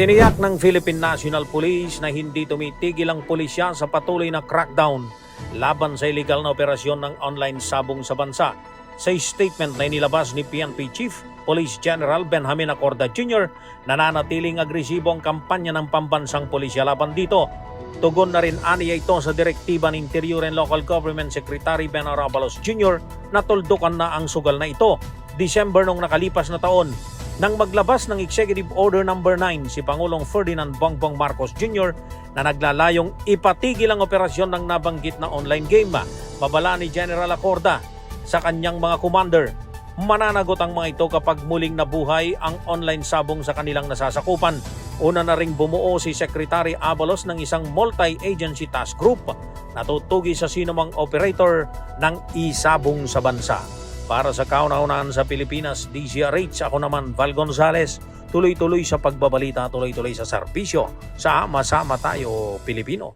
Tiniyak ng Philippine National Police na hindi tumitigil ang pulisya sa patuloy na crackdown laban sa illegal na operasyon ng online sabong sa bansa. Sa statement na inilabas ni PNP Chief Police General Benjamin Acorda Jr., nananatiling agresibo ang kampanya ng pambansang pulisya laban dito. Tugon na rin aniya ito sa direktiba ng Interior and Local Government Secretary Ben Arabalos Jr. na tuldukan na ang sugal na ito. December nung nakalipas na taon, nang maglabas ng Executive Order No. 9 si Pangulong Ferdinand Bongbong Marcos Jr. na naglalayong ipatigil ang operasyon ng nabanggit na online game. Babala ni General Acorda sa kanyang mga commander. Mananagot ang mga ito kapag muling nabuhay ang online sabong sa kanilang nasasakupan. Una na ring bumuo si Secretary Abalos ng isang multi-agency task group na tutugi sa sinumang operator ng isabong sa bansa. Para sa kauna-unahan sa Pilipinas, DZRH, ako naman Val Gonzales, tuloy-tuloy sa pagbabalita, tuloy-tuloy sa serbisyo. Sama-sama tayo, Pilipino.